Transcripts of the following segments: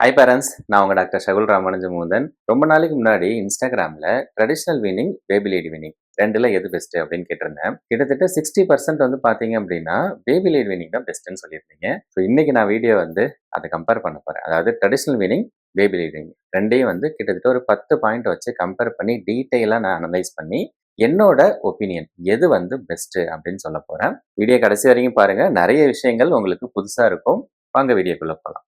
High parents நான் உங்கள் doctor ஷகுல் Ramanuja Mukundan ரொம்ப நாளைக்கு முன்னாடி இன்ஸ்டாகிராமில் traditional weaning baby led weaning ரெண்டில் எது பெஸ்ட்டு அப்படின்னு கேட்டிருந்தேன். கிட்டத்தட்ட சிக்ஸ்டி பர்சன்ட் வந்து பார்த்தீங்க அப்படின்னா பேபி லேடி வினிங் தான் பெஸ்ட்டுன்னு சொல்லியிருந்தீங்க. ஸோ இன்றைக்கி நான் வீடியோ வந்து அதை கம்பேர் பண்ண போகிறேன் அதாவது traditional weaning baby led weaning ரெண்டையும் வந்து கிட்டத்தட்ட ஒரு பத்து பாயிண்ட் வச்சு கம்பேர் பண்ணி டீட்டெயிலாக நான் அனலைஸ் பண்ணி என்னோட ஒப்பீனியன் எது வந்து பெஸ்ட்டு அப்படின்னு சொல்ல போகிறேன் வீடியோ கடைசி வரைக்கும் பாருங்கள் நிறைய விஷயங்கள் உங்களுக்கு புதுசாக இருக்கும். வாங்க வீடியோக்குள்ளே போகலாம்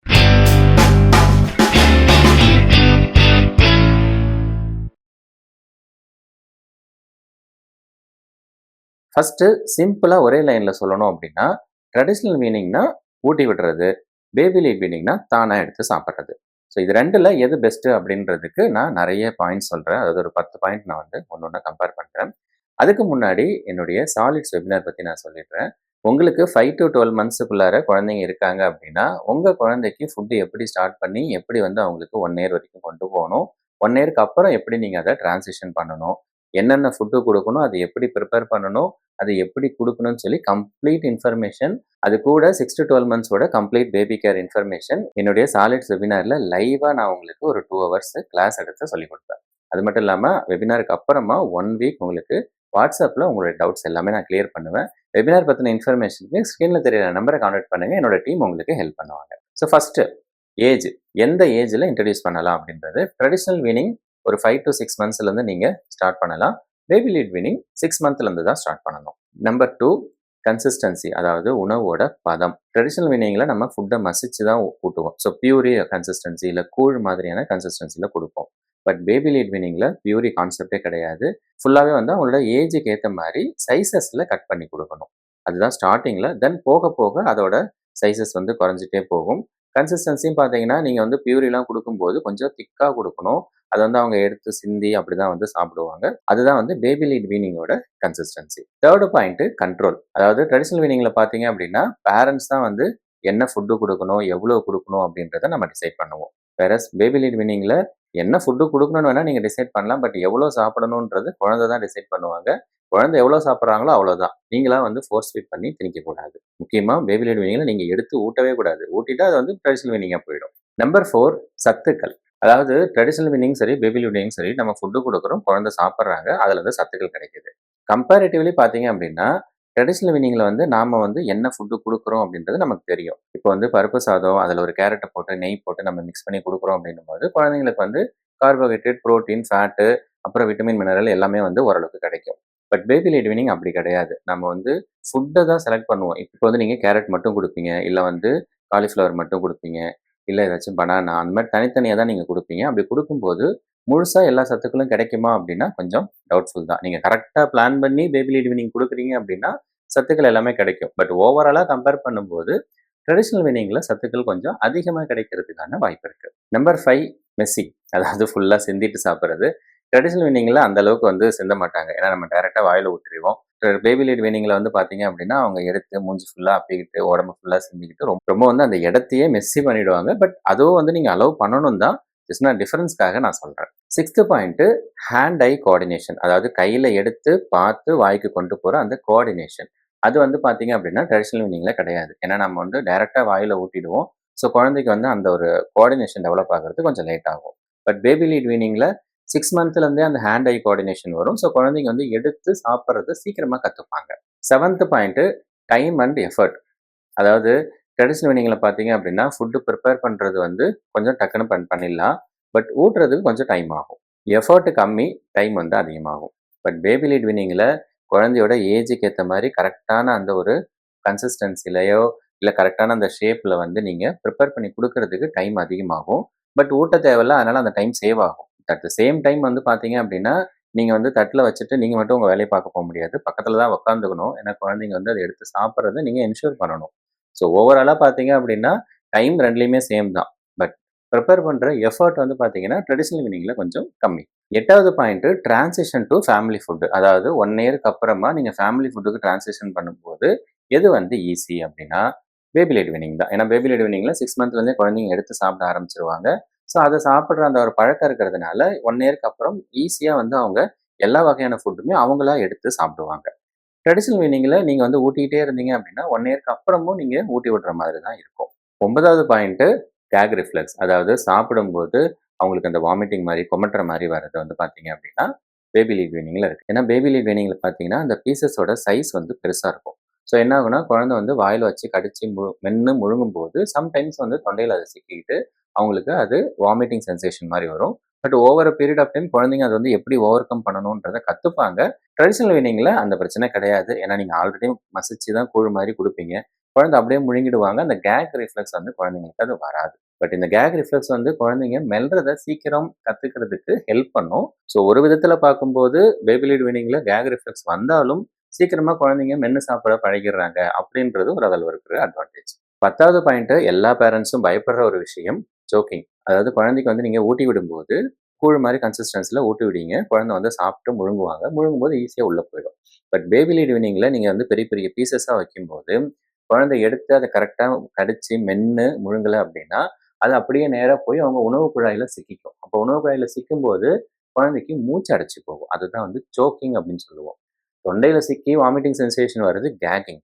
ஃபஸ்ட்டு சிம்பிளாக ஒரே லைனில் சொல்லணும் அப்படின்னா ட்ரெடிஷ்னல் மீனிங்னா ஊட்டி விடுறது பேபி லீட் மீனிங்னா தானாக எடுத்து சாப்பிட்றது. ஸோ இது ரெண்டில் எது பெஸ்ட்டு அப்படின்றதுக்கு நான் நிறைய பாயிண்ட்ஸ் சொல்கிறேன் அதாவது ஒரு பத்து பாயிண்ட் நான் வந்து ஒன்று ஒன்று கம்பேர் பண்ணுறேன் அதுக்கு முன்னாடி என்னுடைய சாலிட்ஸ் வெபினார் பற்றி நான் சொல்லிடுறேன். உங்களுக்கு ஃபைவ் டு டுவெல் மந்த்ஸுக்குள்ளார குழந்தைங்க இருக்காங்க அப்படின்னா உங்கள் குழந்தைக்கு ஃபுட்டு எப்படி ஸ்டார்ட் பண்ணி எப்படி வந்து அவங்களுக்கு ஒன் இயர் வரைக்கும் கொண்டு போகணும் ஒன் இயர்க்கு அப்புறம் எப்படி நீங்கள் அதை டிரான்சிஷன் பண்ணணும் என்னென்ன ஃபுட்டு கொடுக்கணும் அது எப்படி ப்ரிப்பேர் பண்ணணும் அது எப்படி கொடுக்கணும்னு சொல்லி கம்ப்ளீட் இன்ஃபர்மேஷன் அது கூட சிக்ஸ் டு டுவெல் மந்த்ஸோட கம்ப்ளீட் பேபி கேர் இன்ஃபர்மேஷன் என்னுடைய சாலிட்ஸ் வெபினாரில் லைவாக நான் உங்களுக்கு ஒரு டூ ஹவர்ஸ் கிளாஸ் எடுத்து சொல்லி கொடுப்பேன். அது மட்டும் இல்லாமல் வெபினாருக்கு அப்புறமா ஒன் வீக் உங்களுக்கு வாட்ஸ்அப்பில் உங்களுடைய டவுட்ஸ் எல்லாமே நான் கிளியர் பண்ணுவேன். வெபினார் பற்றின இன்ஃபர்மேஷனுக்கு ஸ்க்ரீனில் தெரியிற நம்பரை கான்டாக்ட் பண்ணுங்கள் என்னோட டீம் உங்களுக்கு ஹெல்ப் பண்ணுவாங்க. ஸோ ஃபஸ்ட்டு ஏஜ் எந்த ஏஜில் இன்ட்ரடியூஸ் பண்ணலாம் அப்படின்றது ட்ரெடிஷ்னல் வீனிங் ஒரு ஃபைவ் டு சிக்ஸ் மந்த்ஸ்லேருந்து நீங்கள் ஸ்டார்ட் பண்ணலாம். பேபி லீட் வினிங் சிக்ஸ் மந்த்லேருந்து தான் ஸ்டார்ட் பண்ணணும். நம்பர் டூ கன்சிஸ்டன்சி அதாவது உணவோட பதம். ட்ரெடிஷ்னல் வினிங்கில் நம்ம ஃபுட்டை மசிச்சு தான் ஊட்டுவோம். ஸோ பியூரி கன்சிஸ்டன்சி இல்லை கூழ் மாதிரியான கன்சிஸ்டன்சியில் கொடுப்போம். பட் பேபி லீட் வினிங்கில் பியூரி கான்செப்டே கிடையாது. ஃபுல்லாகவே வந்து அவங்களோட ஏஜுக்கு ஏற்ற மாதிரி சைஸஸில் கட் பண்ணி கொடுக்கணும். அதுதான் ஸ்டார்டிங்கில் தென் போக போக அதோட சைஸஸ் வந்து குறைஞ்சிட்டே போகும். கன்சிஸ்டன்சியும் பார்த்தீங்கன்னா நீங்கள் வந்து பியூரிலாம் கொடுக்கும்போது கொஞ்சம் திக்காக கொடுக்கணும். அதை வந்து அவங்க எடுத்து சிந்தி அப்படிதான் வந்து சாப்பிடுவாங்க. அதுதான் வந்து பேபி லீட் வீனிங்கோட கன்சிஸ்டன்சி தேர்டு பாயிண்ட்டு கண்ட்ரோல் அதாவது ட்ரெடிஷ்னல் வீனிங்ல பார்த்தீங்க அப்படின்னா பேரண்ட்ஸ் தான் வந்து என்ன ஃபுட்டு கொடுக்கணும் எவ்வளோ கொடுக்கணும் அப்படின்றத நம்ம டிசைட் பண்ணுவோம். வேற பேபி லீட் வீனிங்ல என்ன ஃபுட்டு கொடுக்கணும்னு வேணால் நீங்கள் டிசைட் பண்ணலாம் பட் எவ்வளோ சாப்பிடணுன்றது குழந்தை தான் டிசைட் பண்ணுவாங்க. குழந்தை எவ்வளோ சாப்பிட்றாங்களோ அவ்வளோதான் நீங்களாம் வந்து ஃபோர்ஸ் ஃபீட் பண்ணி திணிக்கக்கூடாது. முக்கியமாக பேபி லீட் வீனிங்கில் நீங்கள் எடுத்து ஊட்டவே கூடாது. ஊட்டிட்டா அது வந்து ட்ரெடிஷ்னல் வீனிங்காக போயிடும். நம்பர் ஃபோர் சத்துக்கள். அதாவது ட்ரெடிஷ்னல் மீனிங் சரி பேபி லிவினிங் சரி நம்ம ஃபுட்டு கொடுக்குறோம் குழந்தை சாப்பிட்றாங்க அதில் வந்து சத்துக்கள் கிடைக்குது. கம்பேரிட்டிவ்லி பார்த்தீங்க அப்படின்னா ட்ரெடிஷ்னல் மீனிங்கில் வந்து நாம் வந்து என்ன ஃபுட்டு கொடுக்குறோம் அப்படின்றது நமக்கு தெரியும். இப்போ வந்து பருப்பு சாதம் அதில் ஒரு கேரட்டை போட்டு நெய் போட்டு நம்ம மிக்ஸ் பண்ணி கொடுக்குறோம் அப்படின்னும் போது குழந்தைங்களுக்கு வந்து கார்போஹைட்ரேட் ப்ரோட்டீன் ஃபேட்டு அப்புறம் விட்டமின் மினரல் எல்லாமே வந்து ஓரளவுக்கு கிடைக்கும். பட் பேபி லைட் வினிங் அப்படி கிடையாது. நம்ம வந்து ஃபுட்டை தான் செலக்ட் பண்ணுவோம். இப்போ வந்து நீங்கள் கேரட் மட்டும் கொடுப்பீங்க இல்லை வந்து காலிஃப்ளவர் மட்டும் கொடுப்பீங்க இல்லை ஏதாச்சும் பனானா அந்த மாதிரி தனித்தனியாக தான் நீங்கள் கொடுப்பீங்க. அப்படி கொடுக்கும்போது முழுசாக எல்லா சத்துக்களும் கிடைக்குமா அப்படின்னா கொஞ்சம் டவுட்ஃபுல் தான். நீங்கள் கரெக்டாக பிளான் பண்ணி பேபி லீட் வினிங் கொடுக்குறீங்க அப்படின்னா சத்துக்கள் எல்லாமே கிடைக்கும். பட் ஓவராலாக கம்பேர் பண்ணும்போது ட்ரெடிஷ்னல் வினிங்கில் சத்துக்கள் கொஞ்சம் அதிகமாக கிடைக்கிறதுக்கான வாய்ப்பு இருக்குது நம்பர் ஃபைவ் மெஸ்ஸி அதாவது ஃபுல்லாக சிந்திட்டு சாப்பிட்றது. ட்ரெடிஷ்னல் வினிங்கில் அந்த அளவுக்கு வந்து சிந்த மாட்டாங்க. ஏன்னா நம்ம டேரெக்டாக வாயில் ஊற்றிடுவோம். பேபி லீட் வினிங்கில் வந்து பார்த்தீங்க அப்படின்னா அவங்க எடுத்து மூஞ்சி ஃபுல்லாக அப்பிக்கிட்டு உடம்பு ஃபுல்லாக சிந்திக்கிட்டு ரொம்ப ரொம்ப வந்து அந்த இடத்தையே மெஸ்ஸி பண்ணிவிடுவாங்க பட் அதுவும் வந்து நீங்கள் அலோவ் பண்ணணும் தான். ஜஸ்ட் நான் டிஃபரன்ஸ்க்காக நான் சொல்கிறேன் sixth point hand eye coordination அதாவது கையில் எடுத்து பார்த்து வாய்க்கு கொண்டு போகிற அந்த கோஆர்டினேஷன் அது வந்து பார்த்தீங்க அப்படின்னா ட்ரெடிஷ்னல் வினிங்கில் கிடையாது. ஏன்னா நம்ம வந்து டைரெக்டாக வாயில் ஊட்டிடுவோம். ஸோ குழந்தைக்கு வந்து அந்த ஒரு கோஆர்டினேஷன் டெவலப் ஆகிறது கொஞ்சம் லேட் ஆகும். பட் பேபி லீட் வீனிங்கில் சிக்ஸ் மந்த்லேருந்தே அந்த ஹேண்ட் ஐ கோஆர்டினேஷன் வரும். ஸோ குழந்தைங்க வந்து எடுத்து சாப்பிட்றது சீக்கிரமாக கற்றுப்பாங்க seventh point time and effort அதாவது ட்ரெடிஷ்னல் வினிங்கில் பார்த்தீங்க அப்படின்னா ஃபுட்டு ப்ரிப்பேர் பண்ணுறது வந்து கொஞ்சம் டக்குன்னு பண் பண்ணிடலாம். பட் ஊட்டுறதுக்கு கொஞ்சம் டைம் ஆகும். எஃபர்ட் கம்மி டைம் வந்து அதிகமாகும். பட் பேபி லீட் வினிங்கில் குழந்தையோட ஏஜுக்கு ஏற்ற மாதிரி கரெக்டான அந்த ஒரு கன்சிஸ்டன்சிலையோ இல்லை கரெக்டான அந்த ஷேப்பில் வந்து நீங்கள் ப்ரிப்பேர் பண்ணி கொடுக்கறதுக்கு டைம் அதிகமாகும். பட் ஊட்ட தேவையில்ல அதனால் அந்த டைம் சேவ் ஆகும். அட் த சேம் டைம் வந்து பார்த்தீங்க அப்படின்னா நீங்கள் வந்து தட்டில் வச்சுட்டு நீங்கள் மட்டும் உங்கள் வேலையை பார்க்க போக முடியாது. பக்கத்தில் தான் உட்காந்துக்கணும் ஏன்னா குழந்தைங்க வந்து அதை எடுத்து சாப்பிட்றத நீங்கள் என்ஷூர் பண்ணணும். ஸோ ஓவராலாக பார்த்தீங்க அப்படின்னா டைம் ரெண்டுலேயுமே சேம் தான். பட் ப்ரிப்பேர் பண்ணுற எஃபர்ட் வந்து பார்த்தீங்கன்னா ட்ரெடிஷ்னல் வினிங்கில் கொஞ்சம் கம்மி. எட்டாவது point transition to family food அதாவது ஒன் இயருக்கு அப்புறமா நீங்கள் ஃபேமிலி ஃபுட்டுக்கு டிரான்சிஷன் பண்ணும்போது எது வந்து ஈஸி அப்படின்னா பேபி லைட் வினிங் தான். ஏன்னா பேபி லைட் வினிங்கில் சிக்ஸ் மந்த்லேருந்தே குழந்தைங்க எடுத்து சாப்பிட ஆரம்பிச்சிருவாங்க. ஸோ அதை சாப்பிட்ற அந்த ஒரு பழக்கம் இருக்கிறதுனால ஒன் இயர்க்கு அப்புறம் ஈஸியாக வந்து அவங்க எல்லா வகையான ஃபுட்டுமே அவங்களா எடுத்து சாப்பிடுவாங்க. ட்ரெடிஷ்னல் மீனிங்கில் நீங்கள் வந்து ஊட்டிக்கிட்டே இருந்தீங்க அப்படின்னா ஒன் இயர்க்கு அப்புறமும் நீங்கள் ஊட்டி விடுற மாதிரி தான் இருக்கும். ஒன்பதாவது பாயிண்ட்டு கேக் ரிஃப்ளெக்ஸ் அதாவது சாப்பிடும்போது அவங்களுக்கு அந்த வாமிட்டிங் மாதிரி கொமட்டுற மாதிரி வர்றது வந்து பார்த்தீங்க அப்படின்னா பேபி லீட் வீனிங்கில் இருக்குது ஏன்னா பேபி லீட் வீனிங்கில் பார்த்தீங்கன்னா அந்த பீசஸோட சைஸ் வந்து பெருசாக இருக்கும். ஸோ என்ன ஆகுனா குழந்தை வந்து வாயில் வச்சு கடிச்சு மு மென்று முழுங்கும் போது சம்டைம்ஸ் வந்து தொண்டையில் அதை சிக்கிக்கிட்டு அவங்களுக்கு அது வாமிட்டிங் சென்சேஷன் மாதிரி வரும். But over period of time குழந்தைங்க அது வந்து எப்படி ஓவர் கம் பண்ணணுன்றதை கற்றுப்பாங்க ட்ரெடிஷ்னல் வீனிங்கில் அந்த பிரச்சனை கிடையாது. ஏன்னா நீங்கள் ஆல்ரெடி மசிச்சு தான் கூழ் மாதிரி கொடுப்பீங்க. குழந்தை அப்படியே முழுங்கிடுவாங்க. அந்த கேக் ரிஃப்ளெக்ஸ் வந்து குழந்தைங்களுக்கு அது வராது. பட் இந்த கேக் ரிஃப்ளெக்ஸ் வந்து குழந்தைங்க மெல்றதை சீக்கிரம் கற்றுக்கிறதுக்கு ஹெல்ப் பண்ணும். ஸோ ஒரு விதத்தில் பார்க்கும்போது பேபி லீட் வீனிங்கில் கேக் ரிஃப்ளெக்ஸ் வந்தாலும் சீக்கிரமாக குழந்தைங்க மென்று சாப்பிட பழகிடுறாங்க அப்படின்றது ஒரு அதில் இருக்கிற அட்வான்டேஜ் பத்தாவது பாயிண்ட்டு எல்லா பேரண்ட்ஸும் பயப்படுற ஒரு விஷயம் ஜோக்கிங் அதாவது குழந்தைக்கு வந்து நீங்கள் ஊட்டி விடும்போது கூழ் மாதிரி கன்சிஸ்டன்சியில் ஊட்டி விடுங்க. குழந்தை வந்து சாப்பிட்டு முழுங்குவாங்க. முழுங்கும்போது ஈஸியாக உள்ளே போயிடும். பட் பேபி லீட் வினிங்கில் நீங்கள் வந்து பெரிய பெரிய பீசஸாக வைக்கும்போது குழந்தை எடுத்து அதை கரெக்டாக கடிச்சு மென்று முழுங்கலை அப்படின்னா அது அப்படியே நேராக போய் அவங்க உணவு குழாயில் சிக்கிக்கும். அப்போ உணவு குழாயில் சிக்கும்போது குழந்தைக்கு மூச்சு அடைச்சி போகும். அதுதான் வந்து சோக்கிங் அப்படின்னு சொல்லுவோம். தொண்டையில் சிக்கி வாமிட்டிங் சென்சேஷன் வருது கேகிங்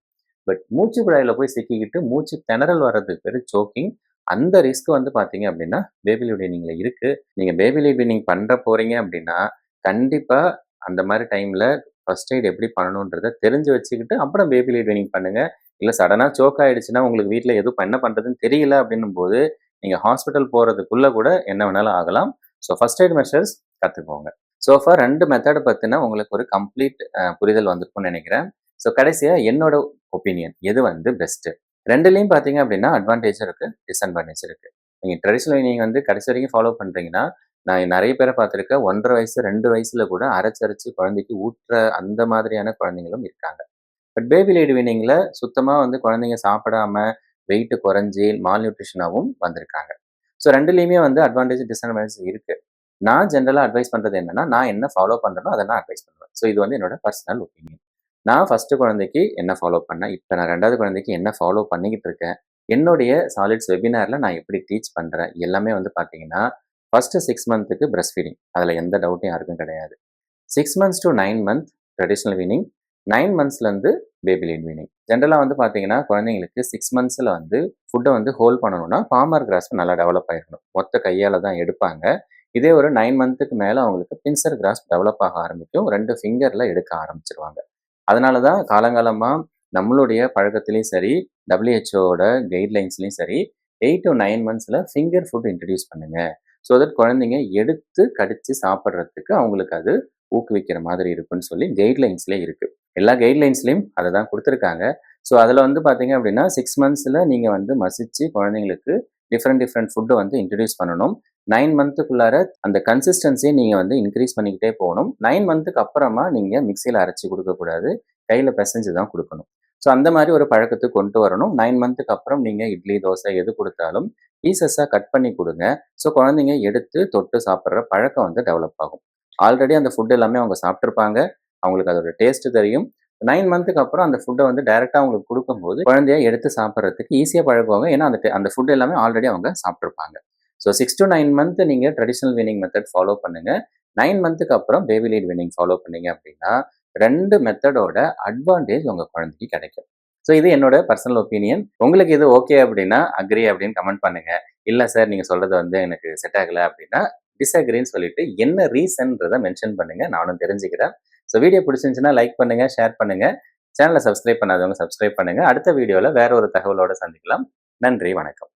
பட் மூச்சு குழாயில் போய் சிக்கிக்கிட்டு மூச்சு திணறல் வர்றது பேர் சோக்கிங் அந்த ரிஸ்க் வந்து பார்த்தீங்க அப்படின்னா பேபி லீட் இருக்குது நீங்கள் பேபி லீட் பண்ண பண்ணுற போகிறீங்க அப்படின்னா கண்டிப்பாக அந்த மாதிரி டைமில் ஃபர்ஸ்ட் எய்ட் எப்படி பண்ணணுன்றதை தெரிஞ்சு வச்சுக்கிட்டு அப்புறம் பேபி லீட் பண்ணுங்கள் இல்லை சடனாக சோக் ஆகிடுச்சுன்னா உங்களுக்கு வீட்டில் எதுவும் என்ன பண்ணுறதுன்னு தெரியல அப்படின்னும் போது நீங்கள் ஹாஸ்பிட்டல் போகிறதுக்குள்ளே கூட என்ன வேணாலும் ஆகலாம். ஸோ ஃபஸ்ட் எய்ட் மெஷர்ஸ் கற்றுக்கோங்க ஸோஃபா ரெண்டு மெத்தடை பற்றினா உங்களுக்கு ஒரு கம்ப்ளீட் புரிதல் வந்திருக்கும்னு நினைக்கிறேன். ஸோ கடைசியாக என்னோட ஒப்பீனியன் எது வந்து பெஸ்ட்டு ரெண்டுலேயும் பார்த்தீங்க அப்படின்னா அட்வான்டேஜ் இருக்குது டிஸ்அட்வான்டேஜ் இருக்குது நீங்கள் ட்ரெடிஷ்னல் நீங்கள் வந்து கடைசி வரைக்கும் ஃபாலோ பண்ணுறீங்கன்னா நான் நிறைய பேரை பார்த்துருக்கேன். ஒன்றரை வயசு ரெண்டு வயசில் கூட அரைச்சரைச்சு குழந்தைக்கு ஊட்டுற அந்த மாதிரியான குழந்தைங்களும் இருக்காங்க. பட் பேபி லைடு வினிங்கில் சுத்தமாக வந்து குழந்தைங்க சாப்பிடாம வெயிட்டு குறைஞ்சி மால் நியூட்ரிஷனாகவும் வந்திருக்காங்க. ஸோ ரெண்டுலேயுமே வந்து அட்வான்டேஜ் டிஸ்அட்வான்டேஜ் இருக்குது நான் ஜென்ரலாக அட்வைஸ் பண்ணுறது என்னன்னா நான் என்ன ஃபாலோ பண்ணுறனோ அதை நான் அட்வைஸ் பண்ணுவேன். ஸோ இது வந்து என்னோட பர்சனல் ஒப்பீனியன் நான் ஃபஸ்ட்டு குழந்தைக்கு என்ன ஃபாலோ பண்ணேன்? இப்போ நான் ரெண்டாவது குழந்தைக்கு என்ன ஃபாலோ பண்ணிக்கிட்டு இருக்கேன்? என்னுடைய சாலிட்ஸ் வெபினாரில் நான் எப்படி டீச் பண்ணுறேன் எல்லாமே வந்து பார்த்தீங்கன்னா ஃபஸ்ட்டு சிக்ஸ் மந்த்துக்கு பிரஸ்ட் ஃபீடிங் அதில் எந்த டவுட்டும் யாருக்கும் கிடையாது. Six months to nine month traditional weaning nine மந்த்ஸ்லேருந்து baby led weaning ஜென்ரலாக வந்து பார்த்தீங்கன்னா குழந்தைங்களுக்கு சிக்ஸ் மந்த்ஸில் வந்து ஃபுட்டை வந்து ஹோல்ட் பண்ணணும்னா பாமர் கிராஸ்ப் நல்லா டெவலப் ஆகிருக்கணும் மொத்த கையால் தான் எடுப்பாங்க. இதே ஒரு நைன் மந்த்துக்கு மேலே அவங்களுக்கு பின்சர் கிராஸ் டெவலப் ஆக ஆரம்பிக்கும். ரெண்டு ஃபிங்கரில் எடுக்க ஆரம்பிச்சிருவாங்க. அதனால தான் காலங்காலமாக நம்மளுடைய பழக்கத்துலேயும் சரி டபிள்யூஹெச்ஓட கைட்லைன்ஸ்லையும் சரி எயிட் டு நைன் மந்த்ஸில் ஃபிங்கர் ஃபுட் இன்ட்ரடியூஸ் பண்ணுங்கள் ஸோ தட் குழந்தைங்க எடுத்து கடித்து சாப்பிட்றதுக்கு அவங்களுக்கு அது ஊக்குவிக்கிற மாதிரி இருக்குன்னு சொல்லி கைட்லைன்ஸ்லேயே இருக்குது எல்லா கைட்லைன்ஸ்லேயும் அதை தான் கொடுத்துருக்காங்க. ஸோ அதில் வந்து பார்த்தீங்க அப்படின்னா சிக்ஸ் மந்த்ஸில் நீங்கள் வந்து மசித்து குழந்தைங்களுக்கு டிஃப்ரெண்ட் டிஃப்ரெண்ட் ஃபுட்டு வந்து இன்ட்ரடியூஸ் பண்ணணும். நைன் மந்த்துக்குள்ளார அந்த கன்சிஸ்டன்சியை நீங்கள் வந்து இன்க்ரீஸ் பண்ணிக்கிட்டே போகணும். நைன் மந்த்துக்கு அப்புறமா நீங்கள் மிக்சியில் அரைச்சி கொடுக்கக்கூடாது கையில் பிசைஞ்சு தான் கொடுக்கணும். ஸோ அந்த மாதிரி ஒரு பழக்கத்துக்கு கொண்டு வரணும். நைன் மந்த்துக்கு அப்புறம் நீங்கள் இட்லி தோசை எது கொடுத்தாலும் பீசஸாக கட் பண்ணி கொடுங்க. ஸோ குழந்தைங்க எடுத்து தொட்டு சாப்பிட்ற பழக்கம் வந்து டெவலப் ஆகும். ஆல்ரெடி அந்த ஃபுட் எல்லாமே அவங்க சாப்பிட்ருப்பாங்க அவங்களுக்கு அதோட டேஸ்ட்டு தெரியும். நைன் மந்த்துக்கு அப்புறம் அந்த ஃபுட்டை வந்து டைரெக்டாக அவங்களுக்கு கொடுக்கும்போது குழந்தைய எடுத்து சாப்பிட்றதுக்கு ஈஸியாக பழகுவாங்க. ஏன்னா அந்த அந்த ஃபுட் எல்லாமே ஆல்ரெடி அவங்க சாப்பிட்ருப்பாங்க so six to nine month நீங்கள் ட்ரெடிஷ்னல் வினிங் மெத்தட் ஃபாலோ பண்ணுங்கள் நைன் மந்த்துக்கு அப்புறம் பேபி லீட் வினிங் ஃபாலோ பண்ணீங்க அப்படின்னா ரெண்டு மெத்தடோட அட்வான்டேஜ் உங்கள் குழந்தைக்கு கிடைக்கும். ஸோ இது என்னோட பர்சனல் ஒப்பீனியன் உங்களுக்கு இது ஓகே அப்படின்னா அக்ரி அப்படின்னு கமெண்ட் பண்ணுங்க. இல்லை சார் நீங்கள் சொல்றது வந்து எனக்கு செட் ஆகலை அப்படின்னா டிஸ்அக்ரின்னு சொல்லிட்டு என்ன ரீசன்றதை மென்ஷன் பண்ணுங்க. நானும் தெரிஞ்சுக்கிறேன். ஸோ வீடியோ பிடிச்சிருந்துச்சுன்னா லைக் பண்ணுங்க ஷேர் பண்ணுங்க. சேனலை சப்ஸ்கிரைப் பண்ணாதவங்க சப்ஸ்கிரைப் பண்ணுங்க. அடுத்த வீடியோவில் வேற ஒரு தகவலோட சந்திக்கலாம். நன்றி வணக்கம்.